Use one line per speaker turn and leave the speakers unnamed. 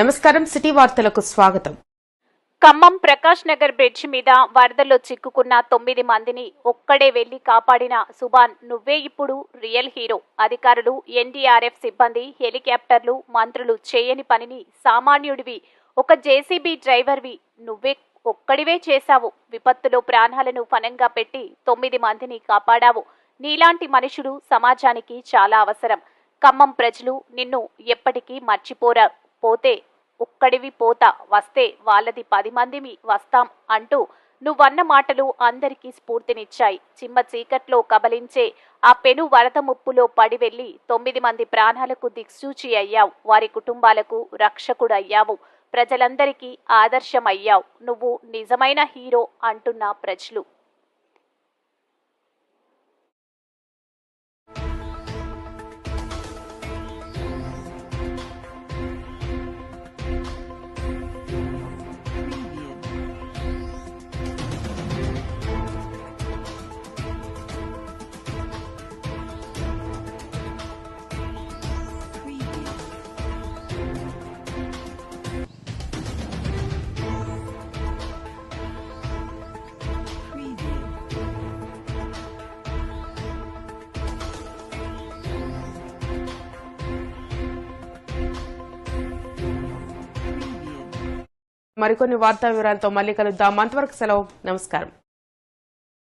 నమస్కారం సిటీ వార్తలకు స్వాగతం.
ఖమ్మం ప్రకాష్ నగర్ బ్రిడ్జ్ మీద వరదల్లో చిక్కుకున్న తొమ్మిది మందిని ఒక్కడే వెళ్ళి కాపాడిన సుభాన్ నువ్వే ఇప్పుడు రియల్ హీరో. అధికారులు ఎన్డీఆర్ఎఫ్ సిబ్బంది హెలికాప్టర్లు మంత్రులు చేయని పనిని సామాన్యుడివి. ఒక జేసీబీ డ్రైవర్వి. నువ్వే ఒక్కడివే చేశావు. విపత్తులో ప్రాణాలను ఫనంగా పెట్టి తొమ్మిది మందిని కాపాడావు. నీలాంటి మనుషుడు సమాజానికి చాలా అవసరం. ఖమ్మం ప్రజలు నిన్ను ఎప్పటికీ మర్చిపోరా పోతే ఒక్కడివి పోతా వస్తే వాళ్ళది పది మందిమి వస్తాం అంటూ నువ్వన్న మాటలు అందరికీ స్ఫూర్తినిచ్చాయి. చిమ్మ చీకట్లో కబలించే ఆ పెను వరద ముప్పులో పడి వెళ్ళి తొమ్మిది మంది ప్రాణాలకు దిక్సూచి అయ్యావు. వారి కుటుంబాలకు రక్షకుడయ్యావు. ప్రజలందరికీ ఆదర్శమయ్యావు. నువ్వు నిజమైన హీరో అంటున్న ప్రజలు.
మరికొన్ని వార్తా వివరాలతో మళ్ళీ కలుద్దాం. అంతవరకు సెలవు. నమస్కారం.